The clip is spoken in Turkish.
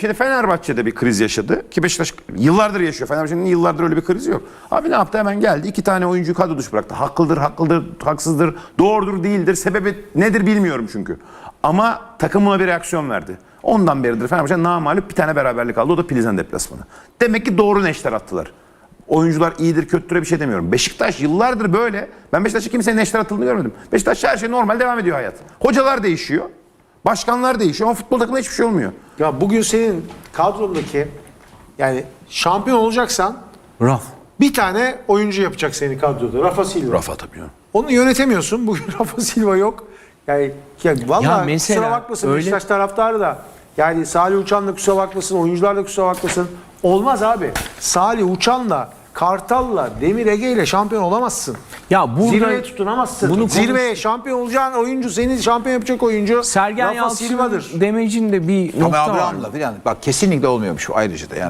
Şimdi Fenerbahçe'de bir kriz yaşadı ki Beşiktaş yıllardır yaşıyor. Fenerbahçe'nin yıllardır öyle bir krizi yok. Abi ne yaptı? Hemen geldi. iki tane oyuncuyu kadro dışı bıraktı. Haklıdır, haklıdır, haksızdır, doğrudur, değildir. Sebebi nedir bilmiyorum çünkü. Ama takımına bir reaksiyon verdi. Ondan beridir Fenerbahçe namalup bir tane beraberlik aldı. O da Pilsen deplasmanı. Demek ki doğru neşter attılar. Oyuncular iyidir, kötüdür bir şey demiyorum. Beşiktaş yıllardır böyle. Ben Beşiktaş'ta kimsenin neşter atıldığını görmedim. Beşiktaş her şey normal devam ediyor hayat. Hocalar değişiyor. Başkanlar değişiyor ama futbol takımında hiçbir şey olmuyor. Ya bugün senin kadrondaki yani şampiyon olacaksan Raf. bir tane oyuncu yapacak seni kadroda. Rafa Silva. Rafa tabii. ya. Onu yönetemiyorsun. Bugün Rafa Silva yok. Yani ya Ya vallahi mesela kusura bakmasın öyle- Beşiktaş taraftarı da. Yani Salih Uçan da kusura bakmasın, oyuncular da kusura bakmasın. Olmaz abi. Salih Uçan'la, Kartal'la, Demir Ege'yle şampiyon olamazsın. Ya burada Zirveye tutunamazsın. bunu Zirveye şampiyon olacağın oyuncu, seni şampiyon yapacak oyuncu Sergen Rafa Yalçın'ın Silva'dır. demecinde bir nokta var. Abraham'la falan bak kesinlikle olmuyormuş bu ayrıca da yani.